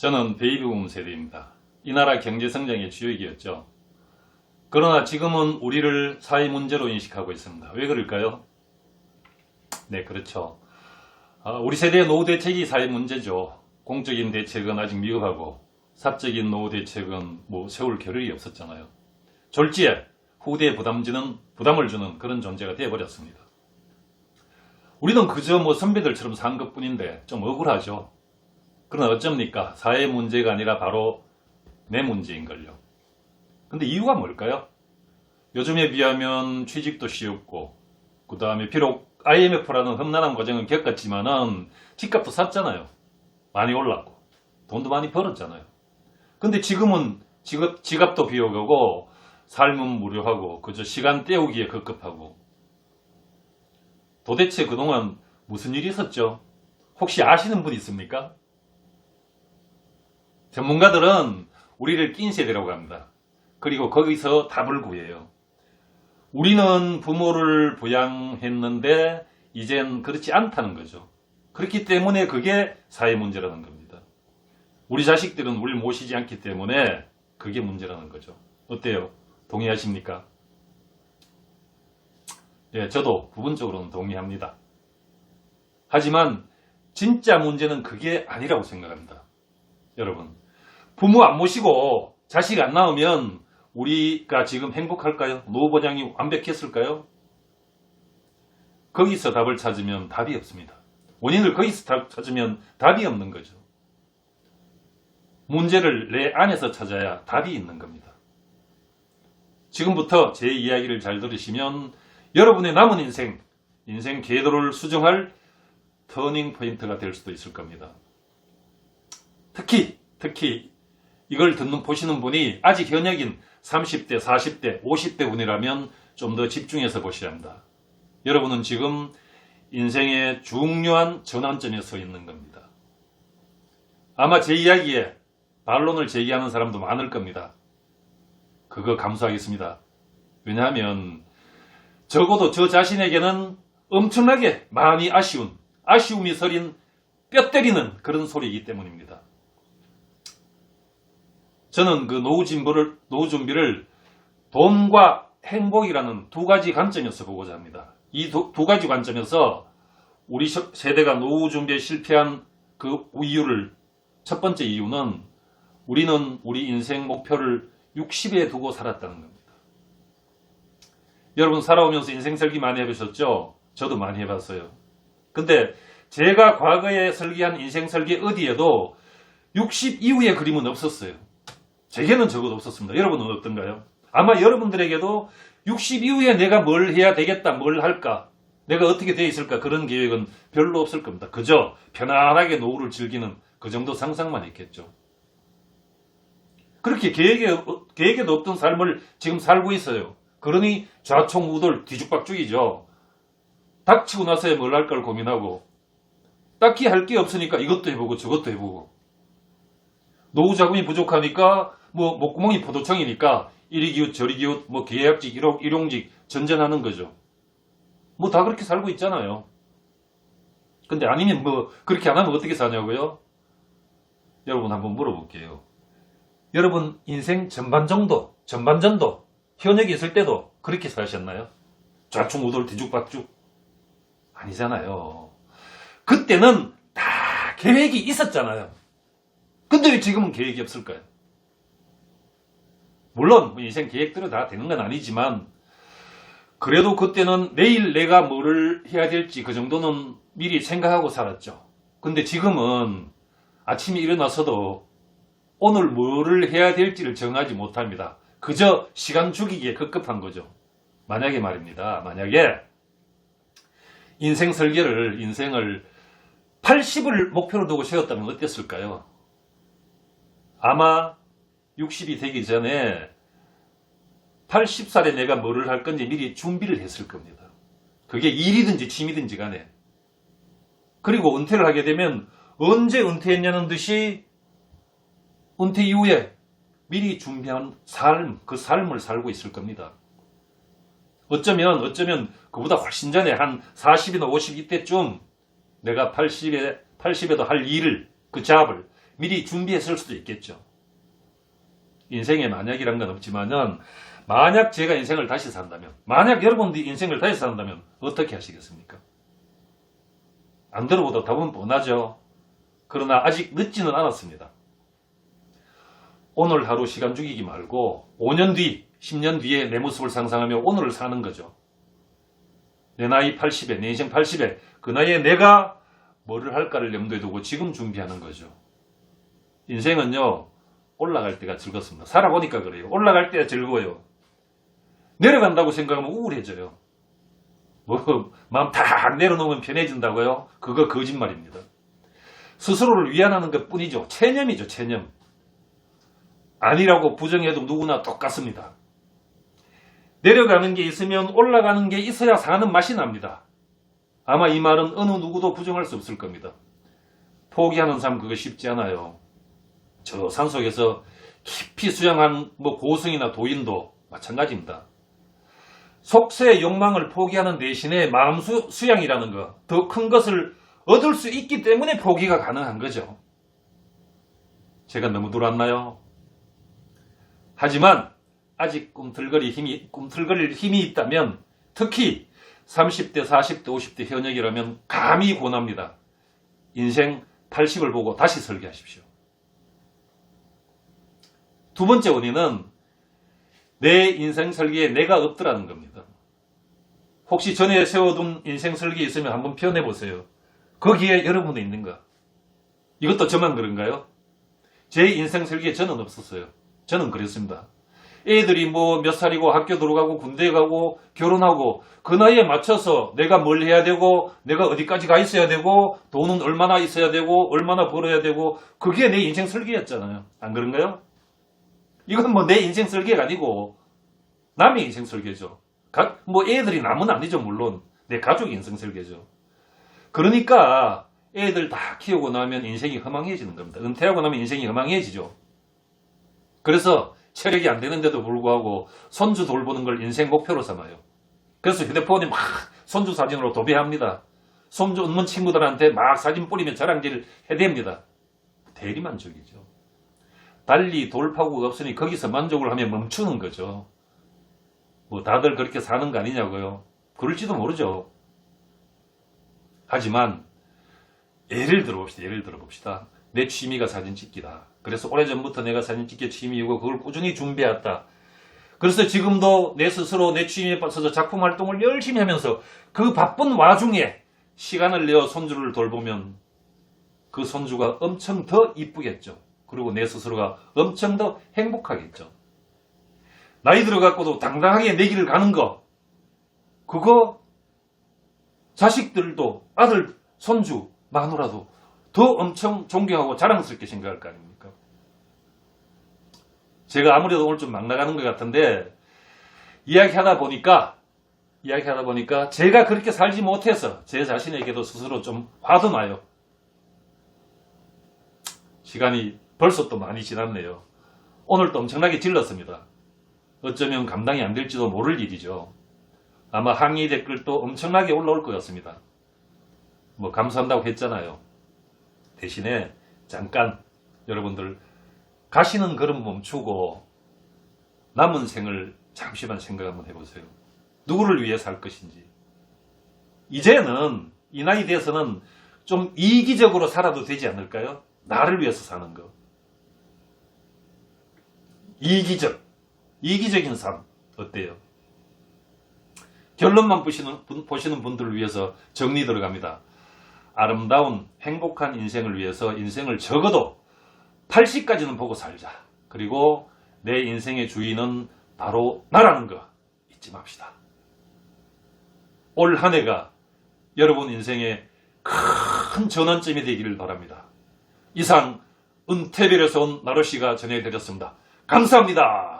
저는 베이비붐 세대입니다. 이 나라 경제 성장의 주역이었죠. 그러나 지금은 우리를 사회 문제로 인식하고 있습니다. 왜 그럴까요? 네, 그렇죠. 아, 우리 세대의 노후 대책이 사회 문제죠. 공적인 대책은 아직 미흡하고 사적인 노후 대책은 뭐 세울 겨를이 없었잖아요. 졸지에 후대에 부담지는 부담을 주는 그런 존재가 되어버렸습니다. 우리는 그저 뭐 선배들처럼 산 것뿐인데 좀 억울하죠. 그러나 어쩝니까? 사회 문제가 아니라 바로 내 문제인걸요. 근데 이유가 뭘까요? 요즘에 비하면 취직도 쉬웠고, 그 다음에 비록 IMF라는 험난한 과정은 겪었지만은 집값도 샀잖아요. 많이 올랐고, 돈도 많이 벌었잖아요. 근데 지금은 지갑, 지갑도 비어가고, 삶은 무료하고, 그저 시간 때우기에 급급하고, 도대체 그동안 무슨 일이 있었죠? 혹시 아시는 분 있습니까? 전문가들은 우리를 낀 세대라고 합니다. 그리고 거기서 답을 구해요. 우리는 부모를 부양했는데 이젠 그렇지 않다는 거죠. 그렇기 때문에 그게 사회 문제라는 겁니다. 우리 자식들은 우리를 모시지 않기 때문에 그게 문제라는 거죠. 어때요? 동의하십니까? 예, 저도 부분적으로는 동의합니다. 하지만 진짜 문제는 그게 아니라고 생각합니다. 여러분, 부모 안 모시고 자식 안 낳으면 우리가 지금 행복할까요? 노후 보장이 완벽했을까요? 거기서 답을 찾으면 답이 없습니다. 원인을 거기서 답 찾으면 답이 없는 거죠. 문제를 내 안에서 찾아야 답이 있는 겁니다. 지금부터 제 이야기를 잘 들으시면 여러분의 남은 인생, 인생 궤도를 수정할 터닝 포인트가 될 수도 있을 겁니다. 특히, 특히 이걸 듣는, 보시는 분이 아직 현역인 30대, 40대, 50대 분이라면 좀 더 집중해서 보셔야 합니다. 여러분은 지금 인생의 중요한 전환점에 서 있는 겁니다. 아마 제 이야기에 반론을 제기하는 사람도 많을 겁니다. 그거 감수하겠습니다. 왜냐하면 적어도 저 자신에게는 엄청나게 많이 아쉬운, 아쉬움이 서린 뼈 때리는 그런 소리이기 때문입니다. 저는 그 노후 진보를, 노후 준비를 돈과 행복이라는 두 가지 관점에서 보고자 합니다. 이두 가지 관점에서 우리 세대가 노후 준비에 실패한 그 이유를, 첫 번째 이유는 우리는 우리 인생 목표를 60에 두고 살았다는 겁니다. 여러분 살아오면서 인생 설기 많이 해보셨죠? 저도 많이 해봤어요. 근데 제가 과거에 설계한 인생 설계 어디에도 60 이후의 그림은 없었어요. 제게는 적어도 없었습니다. 여러분은 어떤가요? 아마 여러분들에게도 60 이후에 내가 뭘 해야 되겠다, 뭘 할까, 내가 어떻게 돼 있을까 그런 계획은 별로 없을 겁니다. 그저 편안하게 노후를 즐기는 그 정도 상상만 했겠죠. 그렇게 계획에, 계획에도 없던 삶을 지금 살고 있어요. 그러니 좌총우돌 뒤죽박죽이죠. 닥치고 나서야 뭘 할까를 고민하고 딱히 할 게 없으니까 이것도 해보고 저것도 해보고 노후 자금이 부족하니까 뭐 목구멍이 포도청이니까 이리 기웃 저리 기웃 뭐 계약직 일용, 일용직 전전하는 거죠. 뭐 다 그렇게 살고 있잖아요. 근데 아니면 뭐 그렇게 안 하면 어떻게 사냐고요? 여러분 한번 물어볼게요. 여러분 인생 전반 정도, 전반전도 현역에 있을 때도 그렇게 사셨나요? 좌충 우돌 뒤죽박죽? 아니잖아요. 그때는 다 계획이 있었잖아요. 근데 왜 지금은 계획이 없을까요? 물론 뭐 인생 계획대로 다 되는 건 아니지만 그래도 그때는 내일 내가 뭐를 해야 될지 그 정도는 미리 생각하고 살았죠. 근데 지금은 아침에 일어나서도 오늘 뭐를 해야 될지를 정하지 못합니다. 그저 시간 죽이기에 급급한 거죠. 만약에 말입니다. 만약에 인생 설계를, 인생을 80을 목표로 두고 세웠다면 어땠을까요? 아마 60이 되기 전에 80살에 내가 뭐를 할 건지 미리 준비를 했을 겁니다. 그게 일이든지 취미든지 간에. 그리고 은퇴를 하게 되면 언제 은퇴했냐는 듯이 은퇴 이후에 미리 준비한 삶, 그 삶을 살고 있을 겁니다. 어쩌면, 어쩌면 그보다 훨씬 전에 한 40이나 50 이때쯤 내가 80에, 80에도 할 일을, 그 잡을 미리 준비했을 수도 있겠죠. 인생에 만약이란 건 없지만은 만약 제가 인생을 다시 산다면 만약 여러분들이 인생을 다시 산다면 어떻게 하시겠습니까? 안 들어보다 답은 뻔하죠. 그러나 아직 늦지는 않았습니다. 오늘 하루 시간 죽이기 말고 5년 뒤, 10년 뒤에 내 모습을 상상하며 오늘을 사는 거죠. 내 나이 80에, 내 인생 80에 그 나이에 내가 뭐를 할까를 염두에 두고 지금 준비하는 거죠. 인생은요, 올라갈 때가 즐겁습니다. 살아보니까 그래요. 올라갈 때가 즐거워요. 내려간다고 생각하면 우울해져요. 뭐, 마음 다 내려놓으면 편해진다고요? 그거 거짓말입니다. 스스로를 위안하는 것 뿐이죠. 체념이죠, 체념. 아니라고 부정해도 누구나 똑같습니다. 내려가는 게 있으면 올라가는 게 있어야 사는 맛이 납니다. 아마 이 말은 어느 누구도 부정할 수 없을 겁니다. 포기하는 삶 그거 쉽지 않아요. 저 산속에서 깊이 수영한 뭐 고승이나 도인도 마찬가지입니다. 속세의 욕망을 포기하는 대신에 마음 수, 수양이라는 것, 더 큰 것을 얻을 수 있기 때문에 포기가 가능한 거죠. 제가 너무 들어왔나요? 하지만 아직 꿈틀거릴 힘이, 꿈틀거릴 힘이 있다면 특히 30대, 40대, 50대 현역이라면 감히 권합니다. 인생 80을 보고 다시 설계하십시오. 두 번째 원인은 내 인생 설계에 내가 없더라는 겁니다. 혹시 전에 세워둔 인생 설계 있으면 한번 표현해 보세요. 거기에 여러분도 있는가? 이것도 저만 그런가요? 제 인생 설계에 저는 없었어요. 저는 그랬습니다. 애들이 뭐 몇 살이고 학교 들어가고 군대 가고 결혼하고 그 나이에 맞춰서 내가 뭘 해야 되고 내가 어디까지 가 있어야 되고 돈은 얼마나 있어야 되고 얼마나 벌어야 되고 그게 내 인생 설계였잖아요. 안 그런가요? 이건 뭐 내 인생 설계가 아니고 남의 인생 설계죠. 가- 뭐 애들이 남은 아니죠 물론 내 가족 인생 설계죠. 그러니까 애들 다 키우고 나면 인생이 허망해지는 겁니다. 은퇴하고 나면 인생이 허망해지죠. 그래서 체력이 안 되는데도 불구하고 손주 돌보는 걸 인생 목표로 삼아요. 그래서 휴대폰이 막 손주 사진으로 도배합니다. 손주 없는 친구들한테 막 사진 뿌리면 자랑질 해댑니다. 대리만족이죠. 달리 돌파구가 없으니 거기서 만족을 하면 멈추는 거죠. 뭐 다들 그렇게 사는 거 아니냐고요. 그럴지도 모르죠. 하지만 예를 들어 봅시다. 예를 들어 봅시다. 내 취미가 사진 찍기다. 그래서 오래전부터 내가 사진 찍기 취미이고 그걸 꾸준히 준비해왔다. 그래서 지금도 내 스스로 내 취미에 빠져서 작품 활동을 열심히 하면서 그 바쁜 와중에 시간을 내어 손주를 돌보면 그 손주가 엄청 더 이쁘겠죠. 그리고 내 스스로가 엄청 더 행복하겠죠. 나이 들어갖고도 당당하게 내 길을 가는 거. 그거 자식들도 아들, 손주, 마누라도 더 엄청 존경하고 자랑스럽게 생각할 거 아닙니까? 제가 아무래도 오늘 좀 막 나가는 것 같은데 이야기하다 보니까 이야기하다 보니까 제가 그렇게 살지 못해서 제 자신에게도 스스로 좀 화도 나요. 시간이 벌써 또 많이 지났네요. 오늘 또 엄청나게 질렀습니다. 어쩌면 감당이 안 될지도 모를 일이죠. 아마 항의 댓글도 엄청나게 올라올 것 같습니다. 뭐 감사한다고 했잖아요. 대신에 잠깐 여러분들 가시는 걸음 멈추고 남은 생을 잠시만 생각 한번 해보세요. 누구를 위해 살 것인지. 이제는 이 나이 돼서는 좀 이기적으로 살아도 되지 않을까요? 나를 위해서 사는 거. 이기적. 이기적인 삶. 어때요? 결론만 보시는, 분- 보시는 분들을 위해서 정리 들어갑니다. 아름다운 행복한 인생을 위해서 인생을 적어도 80까지는 보고 살자. 그리고 내 인생의 주인은 바로 나라는 거 잊지 맙시다. 올 한 해가 여러분 인생의 큰 전환점이 되기를 바랍니다. 이상 은퇴별에서 온 나로씨가 전해드렸습니다. 감사합니다.